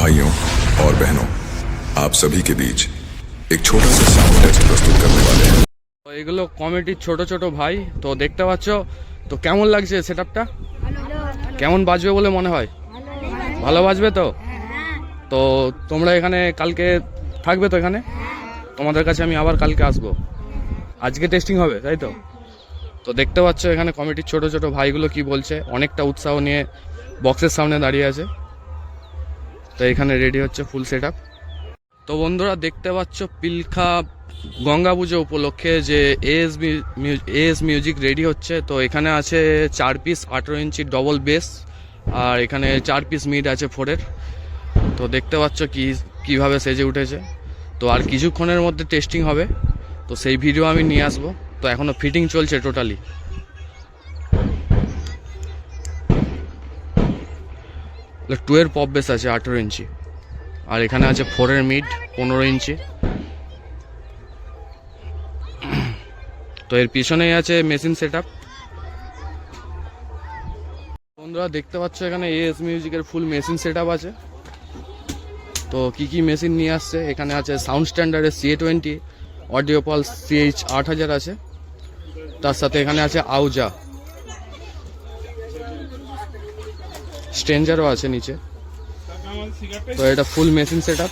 भाइयों और बहनों आप सभी के बीच एक छोटा सा साउंड टेस्ट प्रस्तुत करने वाले हैं তো এগুলো কমিটির ছোট ছোট ভাই তো দেখতে পাচ্ছ তো কেমন লাগছে সেট আপটা কেমন বাজবে বলে মনে হয় ভালো বাজবে তো তো তোমরা এখানে কালকে থাকবে তো এখানে তোমাদের কাছে আমি আবার কালকে আসবো আজকে টেস্টিং হবে তাই তো তো দেখতে পাচ্ছ এখানে কমিটির ছোট ছোট ভাইগুলো কি বলছে অনেকটা উৎসাহ নিয়ে বক্সের সামনে দাঁড়িয়ে আছে তো এখানে রেডি হচ্ছে ফুল সেট তো বন্ধুরা, দেখতে পাচ্ছ পিলখা গঙ্গা পুজো উপলক্ষে যে এএস এএস মিউজিক রেডি হচ্ছে। তো এখানে আছে চার পিস আঠেরো ইঞ্চি ডবল বেস আর এখানে চার পিস মিড আছে ফোরের তো দেখতে পাচ্ছ কি, কীভাবে সেজে উঠেছে। তো আর কিছুক্ষণের মধ্যে টেস্টিং হবে। তো সেই ভিডিও আমি নিয়ে আসব। তো এখনও ফিটিং চলছে টোটালি টুয়ের পপ বেস আছে, আঠেরো ইঞ্চি। আর এখানে আছে ফোরের মিড পনেরো ইঞ্চি। তো এর পিছনেই আছে মেশিন সেট আপ বন্ধুরা, দেখতে পাচ্ছ এখানে এএস মিউজিকের ফুল মেশিন সেট আছে। তো কি কি মেশিন নিয়ে আসছে? এখানে আছে সাউন্ড স্ট্যান্ডার্ডের সি টোয়েন্টি অডিও পল সিএইচ আট হাজার আছে। তার সাথে এখানে আছে আউজা স্ট্রেঞ্জারও আছে নিচে। তো এটা ফুল মেশিন সেট আপ